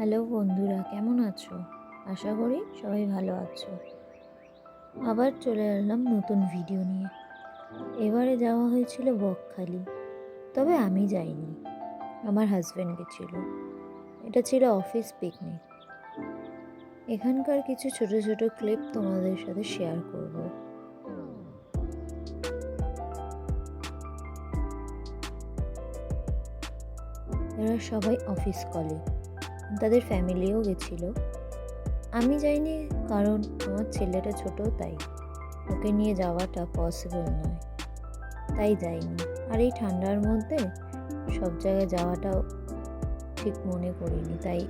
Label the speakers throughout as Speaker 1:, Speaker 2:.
Speaker 1: Hello বন্ধুরা, কেমন আছো? আশা করি সবাই ভালো আছো। আবার চলে এলাম নতুন ভিডিও নিয়ে। এবারে যাওয়া হয়েছিল বকখালি, তবে আমি যাইনি। আমার হাজব্যান্ড গেছিল এটা ছিল অফিস পিকনিক এখানকার কিছু ছোট ছোট ক্লিপ তোমাদের সাথে শেয়ার করব। এরা সবাই অফিস কলিগ তাদের ফ্যামিলিও গেছিল। আমি যাইনি কারণ আমার ছেলেটা ছোট, তাই ওকে নিয়ে যাওয়াটা পসিবল নয়। তাই যাইনি। আর এই ঠান্ডার মধ্যে সব জায়গায় যাওয়াটাও ঠিক মনে করিনি, তাই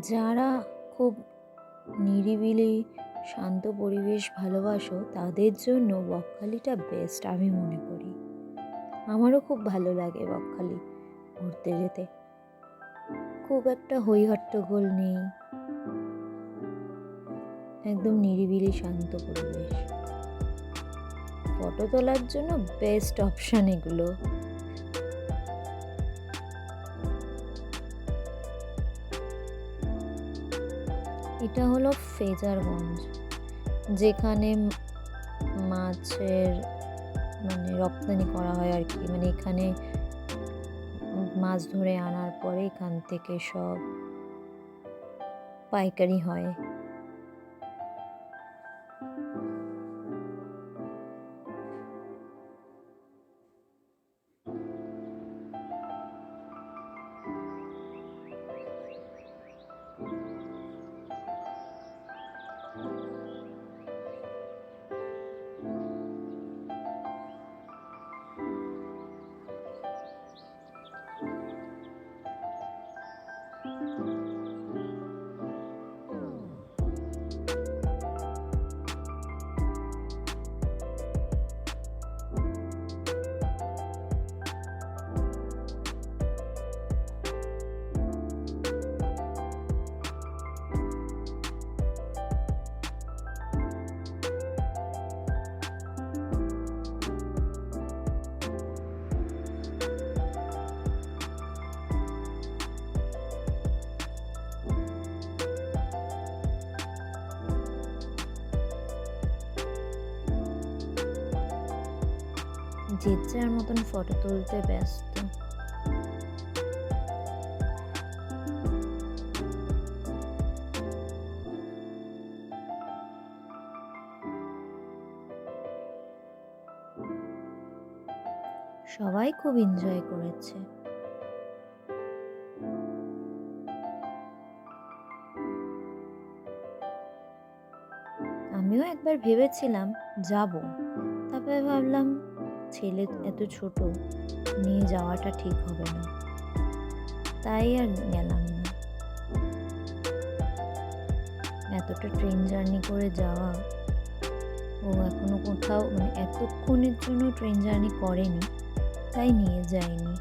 Speaker 1: যারা খুব নিরিবিলি, শান্ত পরিবেশ ভালোবাসো, তাদের জন্য বকখালিটা বেস্ট আমি মনে করি। আমারও খুব ভালো লাগে বকখালি ঘুরতে যেতে। খুব একটা হইহট্টগোল নেই। একদম নিরিবিলি, শান্ত পরিবেশ। ফটো তোলার জন্য বেস্ট অপশান এগুলো। এটা হলো ফেজারগঞ্জ, যেখানে মাছের মানে রপ্তানি করা হয় আর কি। মানে এখানে মাছ ধরে আনার পরে এখান থেকে সব পাইকারি হয়। যে যার মতন ফটো তুলতে ব্যস্ত। সবাই খুব এনজয় করেছে। আমিও একবার ভেবেছিলাম যাব, তারপরে ভাবলাম ছেলে এত ছোট, নিয়ে যাওয়াটা ঠিক হবে না। তাই আর গেলাম না। এতটা ট্রেন জার্নি করে যাওয়া, ও এখনও কোথাও মানে এতক্ষণের জন্য ট্রেন জার্নি করেনি, তাই নিয়ে যায়নি।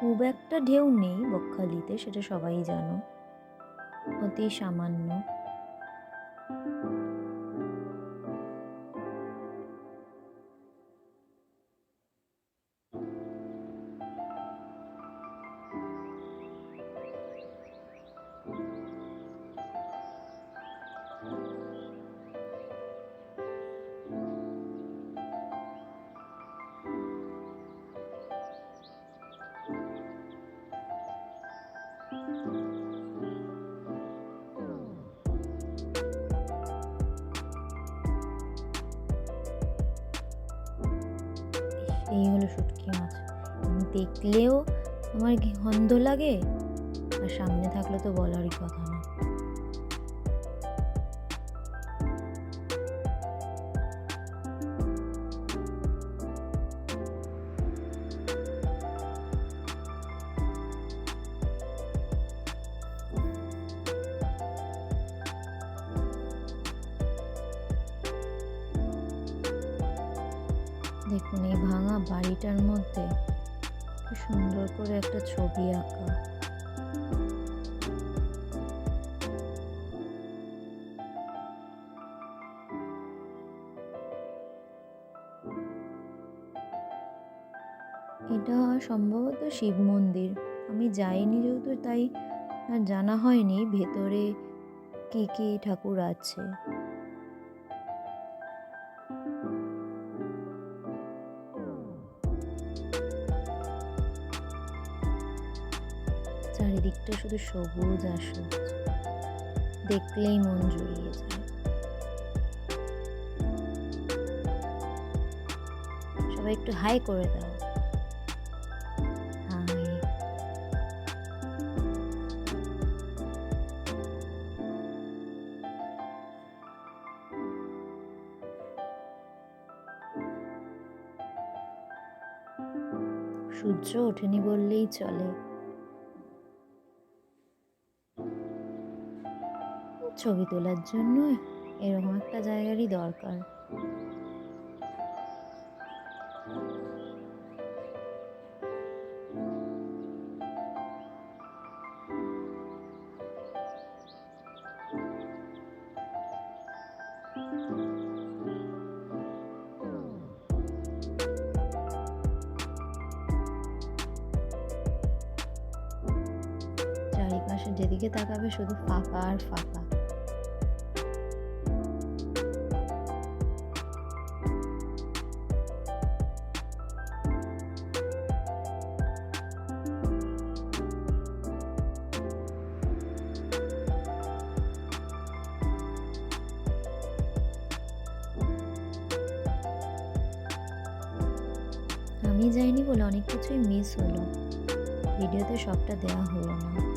Speaker 1: খুব একটা ঢেউ নেই বকখালিতে, সেটা সবাই জানো। অতি সামান্য এই হলো শুটকি মাছ। দেখলেও আমার গন্ধ লাগে? আর সামনে থাকলে তো বলারই কথা না। দেখুন, এই ভাঙা বাড়িটার মধ্যে সুন্দর করে একটা ছবি আঁকা। এটা সম্ভবত শিব মন্দির। আমি যাইনি যেহেতু, তাই আর জানা হয়নি ভেতরে কি কি ঠাকুর আছে। চারিদিকটা শুধু সবুজ আর সবুজ। দেখলেই মন জুড়িয়ে যায়। সবাই একটু হাই করে দাও। সূর্য ওঠেনি বললেই চলে। ছবি তোলার জন্য এরকম একটা জায়গারই দরকার। চারিপাশে যেদিকে তাকাবে শুধু ফাঁকা আর ফাঁকা। আমি যায়নি বলে অনেক কিছুই মিস হলো। ভিডিওতে সবটা দেওয়া হলো না।